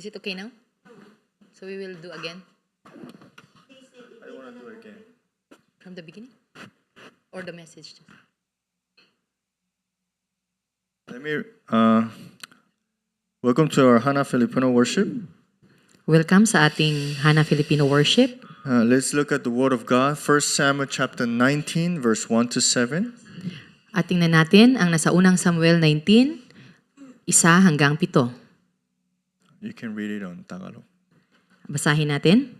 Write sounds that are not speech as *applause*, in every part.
Is it okay now? So we will do again I want to do again. from the beginning? Or the message? Let me. Uh, welcome to our Hana Filipino worship. Welcome sa ating Hana Filipino Worship. Uh, let's look at the Word of God. 1 Samuel chapter 19, verse 1 to 7. At tingnan natin ang nasa unang Samuel 19, isa hanggang pito. You can read it on Tagalog. Basahin natin.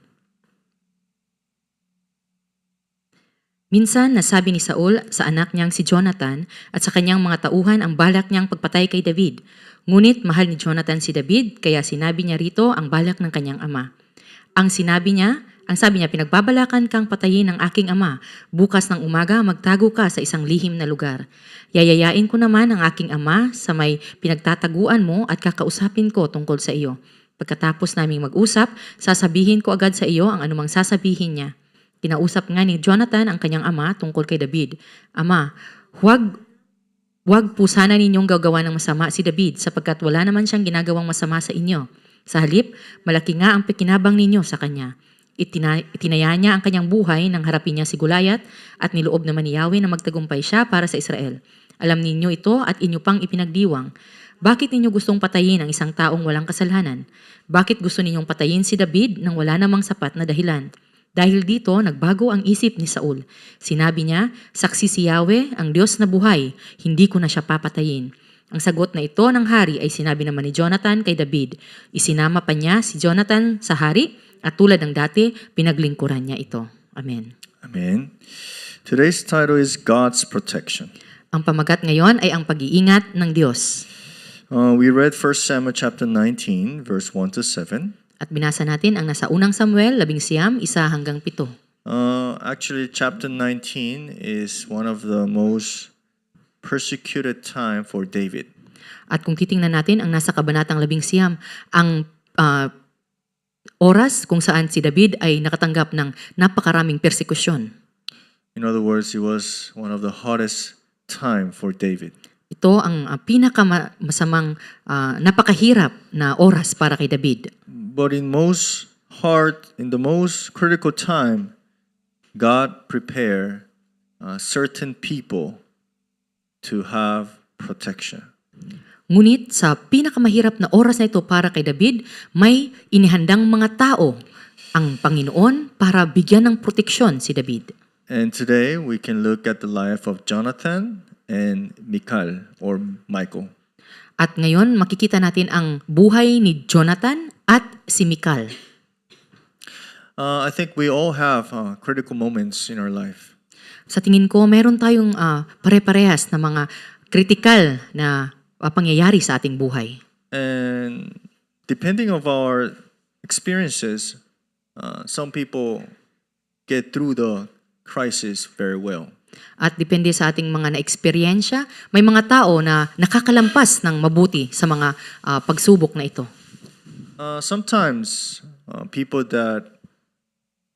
Minsan nasabi ni Saul sa anak niyang si Jonathan at sa kanyang mga tauhan ang balak niyang pagpatay kay David. Ngunit mahal ni Jonathan si David kaya sinabi niya rito ang balak ng kanyang ama. Ang sinabi niya, ang sabi niya, pinagbabalakan kang patayin ng aking ama. Bukas ng umaga, magtago ka sa isang lihim na lugar. Yayayain ko naman ang aking ama sa may pinagtataguan mo at kakausapin ko tungkol sa iyo. Pagkatapos naming mag-usap, sasabihin ko agad sa iyo ang anumang sasabihin niya. Kinausap nga ni Jonathan ang kanyang ama tungkol kay David. Ama, huwag Huwag po sana ninyong gagawa ng masama si David sapagkat wala naman siyang ginagawang masama sa inyo. Sa halip, malaki nga ang pikinabang ninyo sa kanya. Itina, itinaya niya ang kanyang buhay nang harapin niya si Gulayat at niloob naman ni Yahweh na magtagumpay siya para sa Israel. Alam ninyo ito at inyo pang ipinagdiwang. Bakit ninyo gustong patayin ang isang taong walang kasalanan? Bakit gusto ninyong patayin si David nang wala namang sapat na dahilan? Dahil dito, nagbago ang isip ni Saul. Sinabi niya, saksi si Yahweh, ang Diyos na buhay, hindi ko na siya papatayin. Ang sagot na ito ng hari ay sinabi naman ni Jonathan kay David. Isinama pa niya si Jonathan sa hari at tulad ng dati, pinaglingkuran niya ito. Amen. Amen. Today's title is God's Protection. Ang pamagat ngayon ay ang pag-iingat ng Diyos. Uh, we read 1 Samuel chapter 19, verse 1 to 7. At binasa natin ang nasa unang Samuel, labing siyam, isa hanggang pito. Uh, actually, chapter 19 is one of the most persecuted time for David. At kung titingnan natin ang nasa kabanatang labing siyam, ang ah, oras kung saan si David ay nakatanggap ng napakaraming persekusyon. In other words, it was one of the hottest time for David. Ito ang uh, pinakamasamang ah, napakahirap na oras para kay David. But in most hard, in the most critical time, God prepared uh, certain people to have protection. Ngunit sa pinakamahirap na oras na ito para kay David, may inihandang mga tao ang Panginoon para bigyan ng proteksyon si David. And today we can look at the life of Jonathan and Michal or Michael. At ngayon makikita natin ang buhay ni Jonathan at si Mikal. Uh, I think we all have uh, critical moments in our life. Sa tingin ko, meron tayong ah, pare-parehas na mga kritikal na ah, pangyayari sa ating buhay. And depending of our experiences, uh, some people get through the crisis very well. At depende sa ating mga na-eksperyensya, may mga tao na nakakalampas ng mabuti sa mga ah, pagsubok na ito. Uh, sometimes uh, people that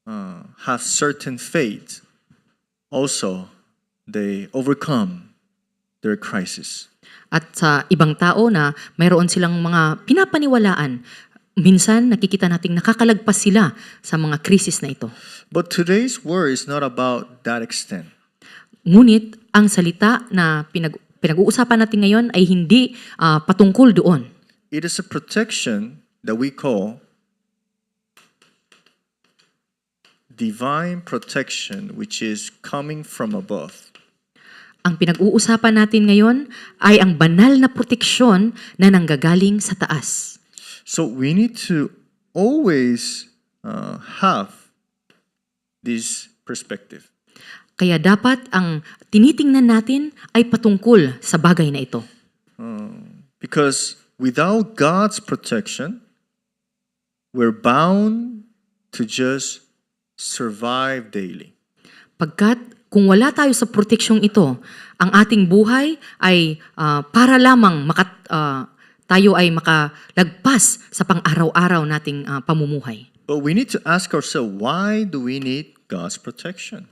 uh, have certain faith also they overcome their crisis. At sa ibang tao na mayroon silang mga pinapaniwalaan, minsan nakikita nating nakakalagpas sila sa mga krisis na ito. But today's word is not about that extent. Ngunit ang salita na pinag- pinag-uusapan natin ngayon ay hindi ah, patungkol doon. It is a protection that we call divine protection, which is coming from above. Ang pinag-uusapan natin ngayon ay ang banal na proteksyon na nanggagaling sa taas. So we need to always uh, have this perspective. Kaya dapat ang tinitingnan natin ay patungkol sa bagay na ito. Because without God's protection, we're bound to just survive daily. Pagkat kung wala tayo sa proteksyong ito, ang ating buhay ay ah, para lamang makat, ah, tayo ay makalagpas sa pang-araw-araw nating ah, pamumuhay. But we need to ask ourselves, why do we need God's protection?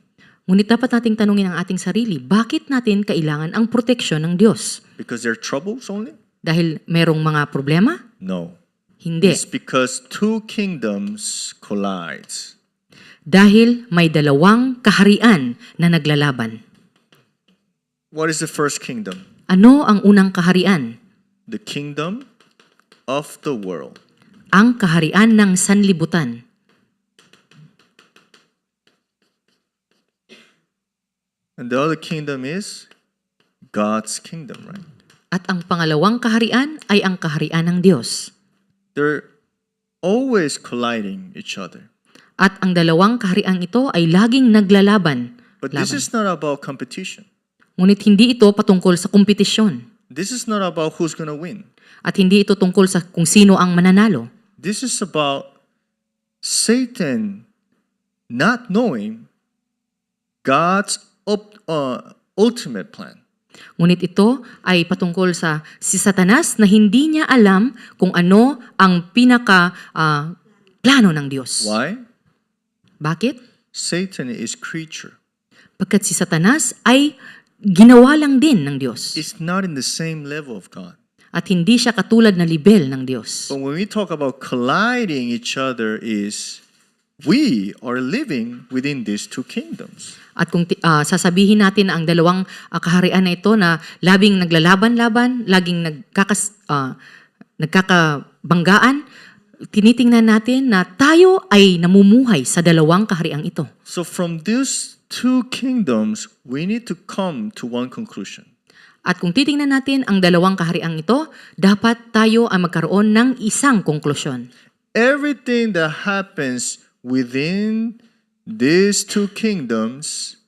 Ngunit dapat nating tanungin ang ating sarili, bakit natin kailangan ang proteksyon ng Diyos? Because there are troubles only? Dahil merong mga problema? No. Hindi. It's because two kingdoms collides. Dahil may dalawang kaharian na naglalaban. What is the first kingdom? Ano ang unang kaharian? The kingdom of the world. Ang kaharian ng sanlibutan. And the other kingdom is God's kingdom, right? At ang pangalawang kaharian ay ang kaharian ng Diyos. They're always colliding each other. At ang dalawang kaharian ito ay laging naglalaban. But this is not about competition. Ngunit hindi ito patungkol sa kompetisyon. This is not about who's to win. At hindi ito tungkol sa kung sino ang mananalo. This is about Satan not knowing God's up, uh, ultimate plan. Ngunit ito ay patungkol sa si Satanas na hindi niya alam kung ano ang pinaka ah, plano ng Diyos. Why? Bakit? Satan is creature. Pagkat si Satanas ay ginawa lang din ng Diyos. It's not in the same level of God. At hindi siya katulad na libel ng Diyos. But when we talk about colliding each other is we are living within these two kingdoms. At kung ah, sasabihin natin na ang dalawang ah, kaharian na ito na labing naglalaban-laban, laging nagkakas, ah, nagkakabanggaan, tinitingnan natin na tayo ay namumuhay sa dalawang kahariang ito. So from these two kingdoms, we need to come to one conclusion. At kung titingnan natin ang dalawang kahariang ito, dapat tayo ay magkaroon ng isang konklusyon. Everything that happens within these two kingdoms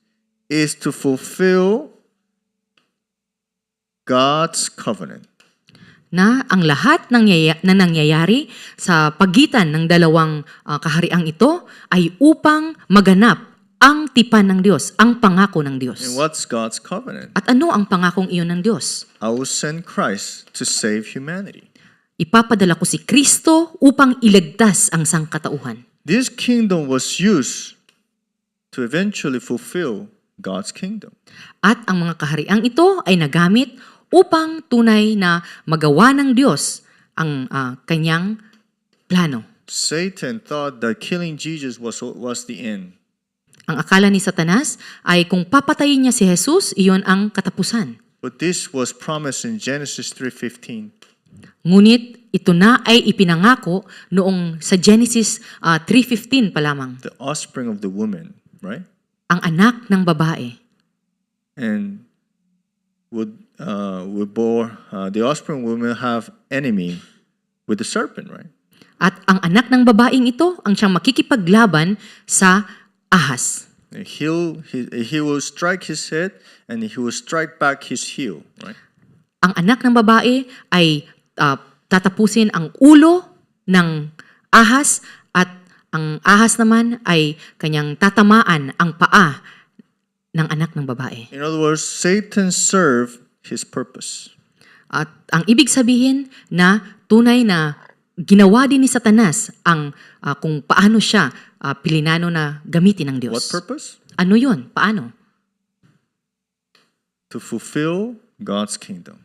is to fulfill God's covenant. Na ang lahat ng, yaya- na nangyayari sa pagitan ng dalawang ah, kahariang ito ay upang maganap ang tipan ng Diyos, ang pangako ng And Diyos. what's God's covenant? At ano ang pangakong iyon ng Diyos? I will send Christ to save humanity. Ipapadala ko si Kristo upang iligtas ang sangkatauhan. This kingdom was used to eventually fulfill God's kingdom. At ang mga kahariang ito ay nagamit upang tunay na magawa ng Diyos ang ah, kanyang plano. Satan thought that killing Jesus was, was the end. Ang akala ni Satanas ay kung papatayin niya si Jesus, iyon ang katapusan. But this was promised in Genesis 3:15. Ngunit ito na ay ipinangako noong sa Genesis ah, 3.15 pa lamang, The offspring of the woman, right? ang anak ng babae. And would uh, would bore uh, the offspring woman have enemy with the serpent, right? At ang anak ng babaeng ito ang siyang makikipaglaban sa ahas. He'll he, he will strike his head and he will strike back his heel, right? Ang anak ng babae ay ah, tatapusin ang ulo ng ahas at ang ahas naman ay kanyang tatamaan ang paa ng anak ng babae. In other words, Satan served his purpose. At ang ibig sabihin na tunay na ginawa din ni Satanas ang ah, kung paano siya ah, pilinano na gamitin ng What Diyos. purpose? Ano yun? Paano? To fulfill God's kingdom.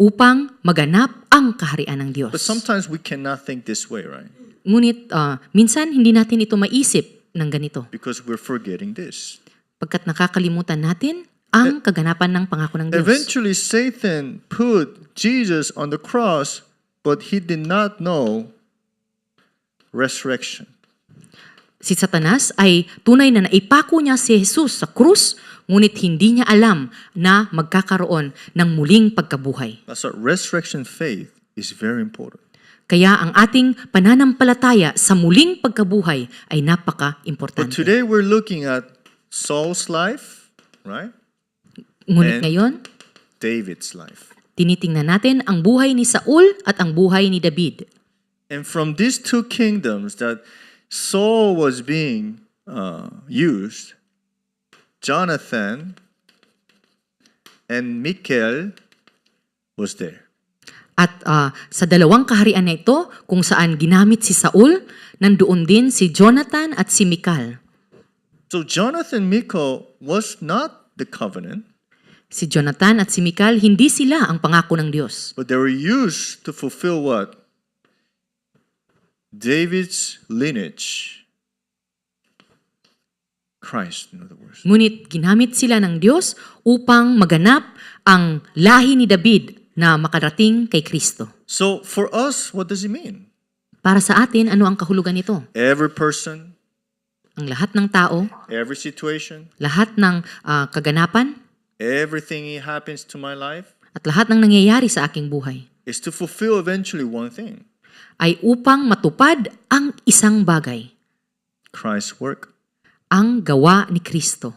Upang maganap ang kaharian ng Diyos. But sometimes we cannot think this way, right? Ngunit ah, minsan hindi natin ito maisip ng ganito. Because we're forgetting this. Pagkat nakakalimutan natin ang kaganapan ng pangako ng Diyos. Eventually, Satan put Jesus on the cross, but he did not know resurrection. Si Satanas ay tunay na naipako niya si Jesus sa krus, ngunit hindi niya alam na magkakaroon ng muling pagkabuhay. That's what resurrection faith is very important. Kaya ang ating pananampalataya sa muling pagkabuhay ay But napaka-importante. today we're looking at Saul's life, right? Ngunit And- ngayon, David's life. tinitingnan natin ang buhay ni Saul at ang buhay ni David. And from these two kingdoms that Saul was being uh, used, Jonathan and Michael was there. At ah, sa dalawang kaharian na ito, kung saan ginamit si Saul, nandoon din si Jonathan at si Mikal. So Jonathan Michael was not the covenant, Si Jonathan at si Mikal, hindi sila ang pangako ng Diyos. but they were used to fulfill what? David's lineage. Christ, in other words. Ngunit ginamit sila ng Diyos upang maganap ang lahi ni David na makarating kay Kristo. So for us, what does it mean? Para sa atin, ano ang kahulugan nito? Every person, Ang lahat ng tao, every situation, lahat ng ah, kaganapan, everything that happens to my life at lahat ng nangyayari sa aking buhay is to fulfill eventually one thing ay upang matupad ang isang bagay, Christ's work. ang gawa ni Kristo.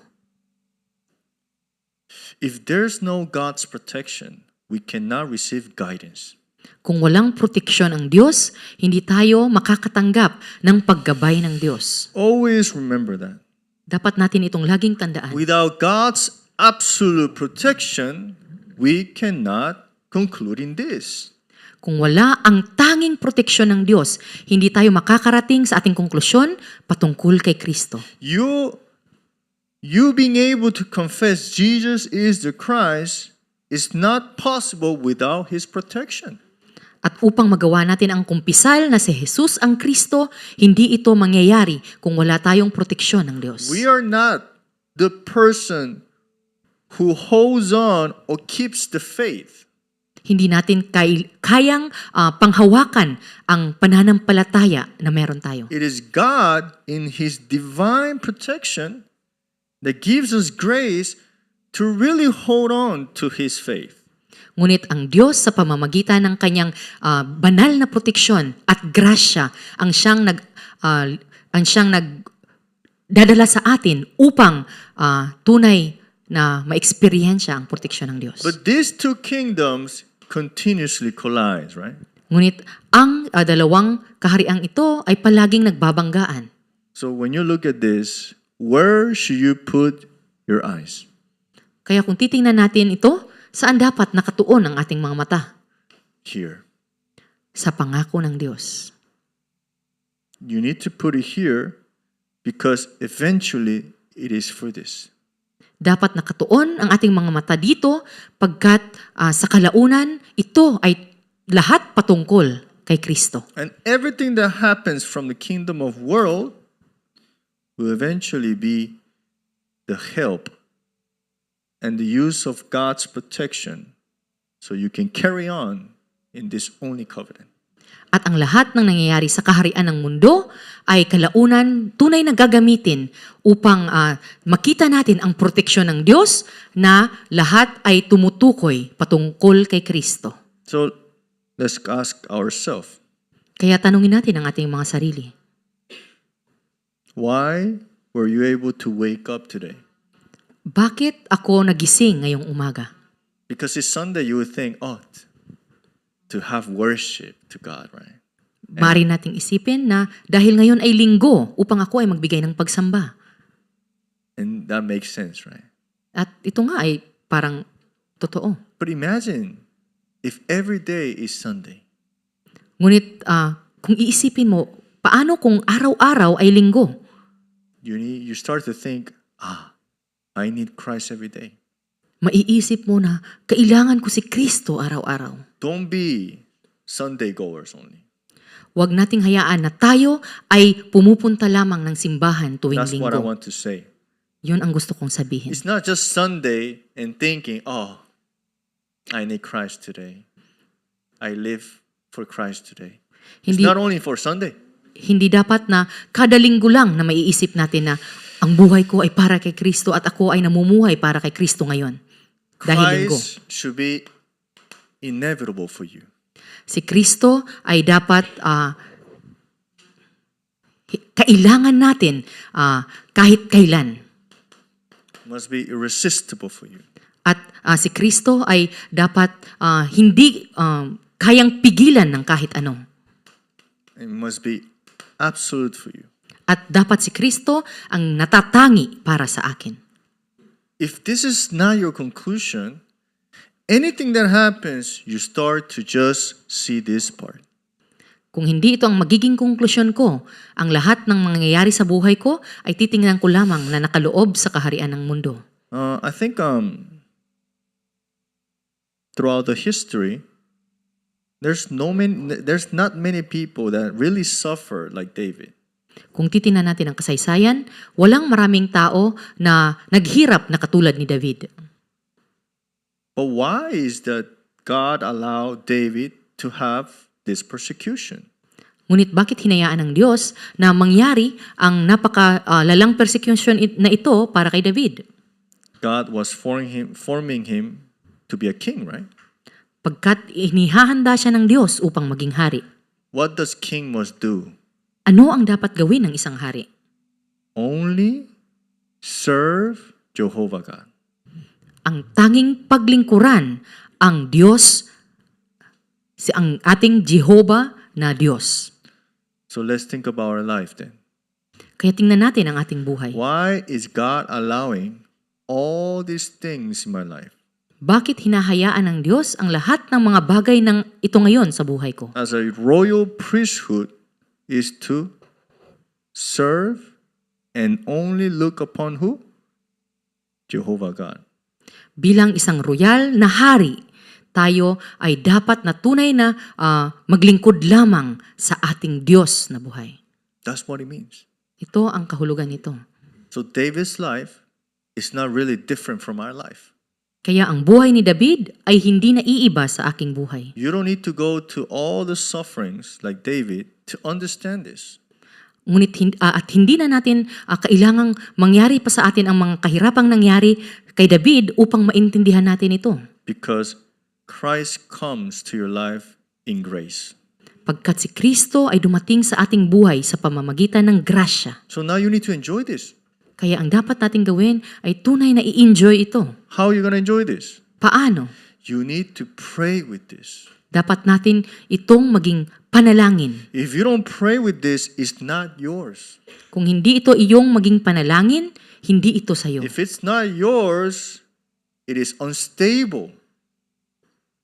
If there's no God's protection, we cannot receive guidance. Kung walang proteksyon ang Diyos, hindi tayo makakatanggap ng paggabay ng Diyos. Always remember that. Dapat natin itong laging tandaan. Without God's absolute protection, we cannot conclude in this. Kung wala ang tanging proteksyon ng Diyos, hindi tayo makakarating sa ating konklusyon patungkol kay Kristo. You, you being able to confess Jesus is the Christ is not possible without His protection. At upang magawa natin ang kumpisal na si Jesus ang Kristo, hindi ito mangyayari kung wala tayong proteksyon ng Diyos. We are not the person who holds on or keeps the faith. Hindi natin kay, kayang ah, panghawakan ang pananampalataya na meron tayo. It is God in His divine protection that gives us grace to really hold on to His faith. Ngunit ang Diyos sa pamamagitan ng kanyang ah, banal na proteksyon at grasya ang siyang nag ah, ang siyang nag dadala sa atin upang ah, tunay na maeksperiensya ang proteksyon ng Diyos. But these two kingdoms continuously collide, right? Ngunit ang ah, dalawang kahariang ito ay palaging nagbabanggaan. So when you look at this, where should you put your eyes? Kaya kung titingnan natin ito, saan dapat nakatuon ang ating mga mata? Here. Sa pangako ng Diyos. You need to put it here because eventually it is for this. Dapat nakatuon ang ating mga mata dito pagkat ah, sa kalaunan, ito ay lahat patungkol kay Kristo. And everything that happens from the kingdom of world will eventually be the help and the use of God's protection so you can carry on in this only covenant. At ang lahat ng nangyayari sa kaharian ng mundo ay kalaunan tunay na gagamitin upang ah, makita natin ang proteksyon ng Diyos na lahat ay tumutukoy patungkol kay Kristo. So let's ask ourselves Kaya tanungin natin ang ating mga sarili. why were you able to wake up today? Bakit ako nagising ngayong umaga? Because it's Sunday, you would think, oh, to have worship to God, right? Mari nating isipin na dahil ngayon ay linggo upang ako ay magbigay ng pagsamba. And that makes sense, right? At ito nga ay parang totoo. But imagine if every day is Sunday. Ngunit ah, kung iisipin mo, paano kung araw-araw ay linggo? You need you start to think, ah, I need Christ every day. Maiisip mo na kailangan ko si Kristo araw-araw. Don't be Sunday goers only. Huwag nating hayaan na tayo ay pumupunta lamang ng simbahan tuwing That's what I linggo. want to say. Yun ang gusto kong sabihin. It's not just Sunday and thinking, oh, I need Christ today. I live for Christ today. It's Hindi, not only for Sunday. hindi dapat na kada linggo lang na maiisip natin na ang buhay ko ay para kay Kristo at ako ay namumuhay para kay Kristo ngayon. Dahil linggo. Christ should be inevitable for you. Si Kristo ay dapat hi- kailangan natin ah, kahit kailan. Must be irresistible for you. At ah, si Kristo ay dapat ah, hindi ah, kayang pigilan ng kahit ano. It must be absolute for you. At dapat si Kristo ang natatangi para sa akin. If this is not your conclusion, anything that happens, you start to just see this part. Kung hindi ito ang magiging konklusyon ko, ang lahat ng mangyayari sa buhay ko ay titingnan ko lamang na nakaloob sa kaharian ng mundo. Uh, I think um, throughout the history, There's no many, there's not many people that really suffer like David. Kung titingnan natin ang kasaysayan, walang maraming tao na naghirap na katulad ni David. But why is that God allowed David to have this persecution? Ngunit bakit hinayaan ng Diyos na mangyari ang napakalalang persecution it- na ito para kay David? God was forming him, forming him to be a king, right? Pagkat inihahanda siya ng Diyos upang maging hari. What does king must do? Ano ang dapat gawin ng isang hari? Only serve Jehovah God. Ang tanging paglingkuran ang Diyos, si ang ating Jehovah na Diyos. So let's think about our life then. Kaya tingnan natin ang ating buhay. Why is God allowing all these things in my life? Bakit hinahayaan ng Diyos ang lahat ng mga bagay ng ito ngayon sa buhay ko? As a royal priesthood is to serve and only look upon who? Jehovah God. Bilang isang royal na hari, tayo ay dapat na tunay na ah, maglingkod lamang sa ating Diyos na buhay. That's what it means. Ito ang kahulugan nito. So David's life is not really different from our life. Kaya ang buhay ni David ay hindi naiiba sa aking buhay. You don't need to go to all the sufferings like David to understand this. Ngunit ah, at hindi na natin ah, kailangang mangyari pa sa atin ang mga kahirapang nangyari kay David upang maintindihan natin ito. Because Christ comes to your life in grace. Pagkat si Kristo ay dumating sa ating buhay sa pamamagitan ng grasya. So now you need to enjoy this. Kaya ang dapat nating gawin ay tunay na i-enjoy ito. How are you going to enjoy this? Paano? You need to pray with this. Dapat natin itong maging panalangin. If you don't pray with this, it's not yours. Kung hindi ito iyong maging panalangin, hindi ito sa'yo. If it's not yours, it is unstable.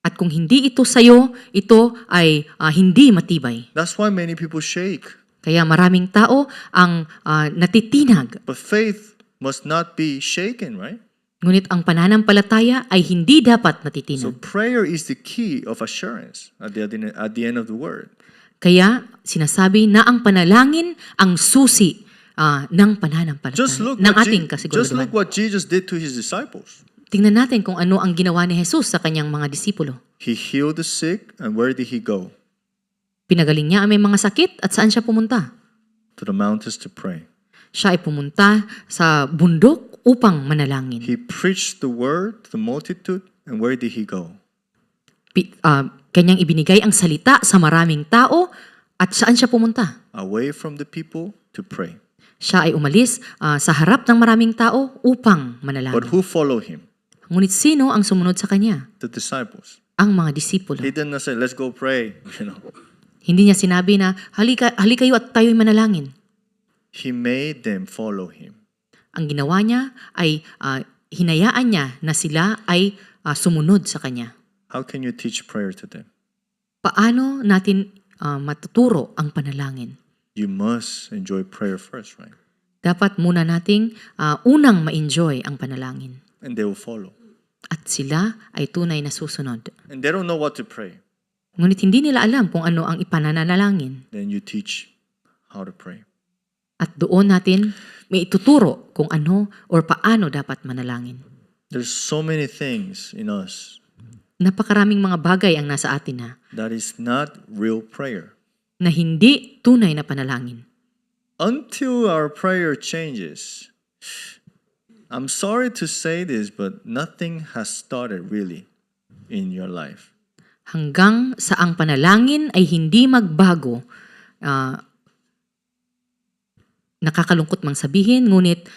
At kung hindi ito sa'yo, ito ay ah, hindi matibay. That's why many people shake. Kaya maraming tao ang ah, natitinag. But faith must not be shaken, right? Ngunit ang pananampalataya ay hindi dapat So natitinag. prayer is the key of assurance at the, at the end of the word. Kaya sinasabi na ang panalangin ang susi ah, ng pananampalataya, Just look, ng ating Je- just look kasiguraduhan. what Jesus did to his disciples. Tingnan natin kung ano ang ginawa ni Jesus sa kanyang mga disipulo. He healed the sick, and where did he go? Pinagaling niya ang may mga sakit at saan siya pumunta? To the mountains to pray. Siya ay pumunta sa bundok upang manalangin. He preached the word to the multitude, and where did he go? Pi- ah, kanyang ibinigay ang salita sa maraming tao at saan siya pumunta? Away from the people to pray. Siya ay umalis ah, sa harap ng maraming tao upang But manalangin. who followed him? Ngunit sino ang sumunod sa kanya? The disciples. Ang mga disipulo. He didn't say, let's go pray. *laughs* You know, Hindi niya sinabi na halika, halika kayo at tayo'y manalangin. he made them follow him. Ang ginawa niya ay ah, hinayaan niya na sila ay ah, sumunod sa kanya. How can you teach prayer to them? Paano natin ah, matuturo ang panalangin? You must enjoy prayer first, right? Dapat muna nating ah, unang ma-enjoy ang panalangin. And they will follow. At sila ay tunay na susunod. And they don't know what to pray. Ngunit hindi nila alam kung ano ang ipananalangin. Then you teach how to pray. At doon natin may ituturo kung ano or paano dapat manalangin. There's so many things in us Napakaraming mga bagay ang nasa atin na, that is not real prayer. na hindi tunay na panalangin. Until our prayer changes, I'm sorry to say this, but nothing has started really in your life. Hanggang sa ang panalangin ay hindi magbago, ah, nakakalungkot mang sabihin, ngunit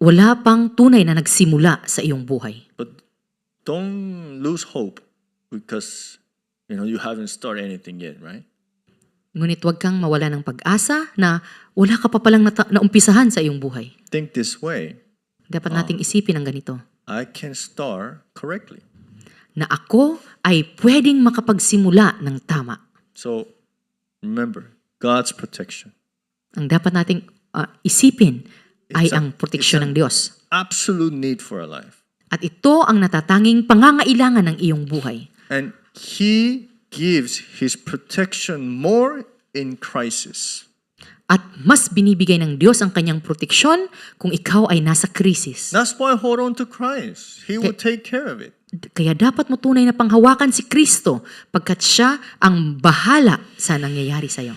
wala pang tunay na nagsimula sa iyong buhay. But don't lose hope because you know you haven't started anything yet, right? Ngunit huwag kang mawala ng pag-asa na wala ka pa palang nata- naumpisahan sa iyong buhay. Think this way. Dapat nating isipin ang ganito, I can start correctly. na ako ay pwedeng makapagsimula ng tama. So remember God's protection. Ang dapat nating ah, isipin ay It's a- ang proteksyon a- ng Diyos. Absolute need for our life. At ito ang natatanging pangangailangan ng iyong buhay. And He gives His protection more in crisis. At mas binibigay ng Diyos ang kanyang proteksyon kung ikaw ay nasa krisis. That's why hold on to Christ. He will take care of it. Kaya dapat mo tunay na panghawakan si Kristo pagkat siya ang bahala sa nangyayari sa iyo.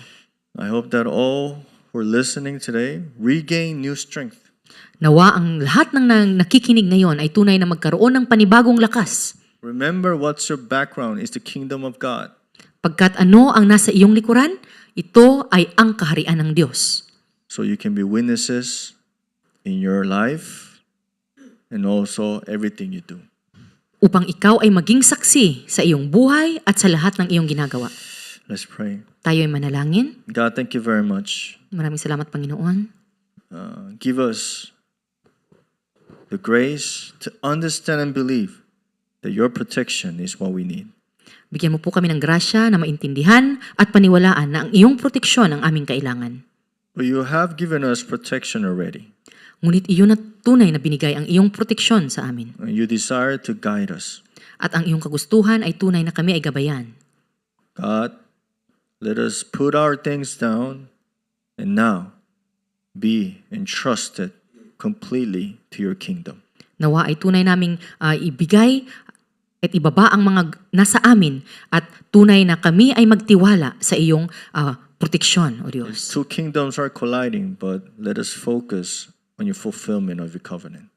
I hope that all who are listening today regain new strength. Nawa ang lahat ng nakikinig ngayon ay tunay na magkaroon ng panibagong lakas. Remember what's your background is the kingdom of God. Pagkat ano ang nasa iyong likuran, ito ay ang kaharian ng Diyos. So you can be witnesses in your life and also everything you do. Upang ikaw ay maging saksi sa iyong buhay at sa lahat ng iyong ginagawa. Let's pray. Tayo ay manalangin. God, thank you very much. Maraming salamat Panginoon. Uh, give us the grace to understand and believe that your protection is what we need. Bigyan mo po kami ng grasya na maintindihan at paniwalaan na ang iyong proteksyon ang aming kailangan. But you have given us protection already. Ngunit iyon na tunay na binigay ang iyong proteksyon sa amin. And you desire to guide us. At ang iyong kagustuhan ay tunay na kami ay gabayan. God, let us put our things down and now be entrusted completely to your kingdom. Nawa ay tunay naming ah, ibigay at ibaba ang mga nasa amin at tunay na kami ay magtiwala sa iyong ah, proteksyon, O Diyos. Two kingdoms are colliding, but let us focus on your fulfillment of your covenant.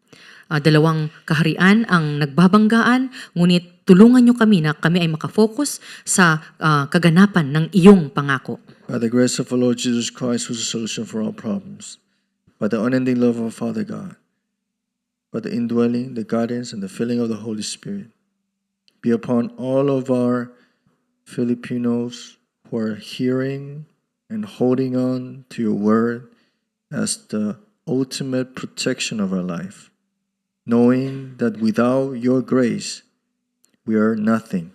Ah, dalawang kaharian ang nagbabanggaan, ngunit tulungan niyo kami na kami ay makafocus sa ah, kaganapan ng iyong pangako. By the grace of our Lord Jesus Christ, who's the solution for all problems, by the unending love of Father God, by the indwelling, the guidance, and the filling of the Holy Spirit, be upon all of our Filipinos who are hearing and holding on to your word as the ultimate protection of our life, knowing that without your grace, we are nothing,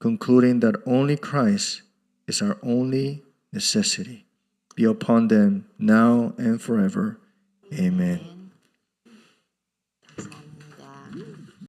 concluding that only Christ is our only necessity. Be upon them now and forever. Amen.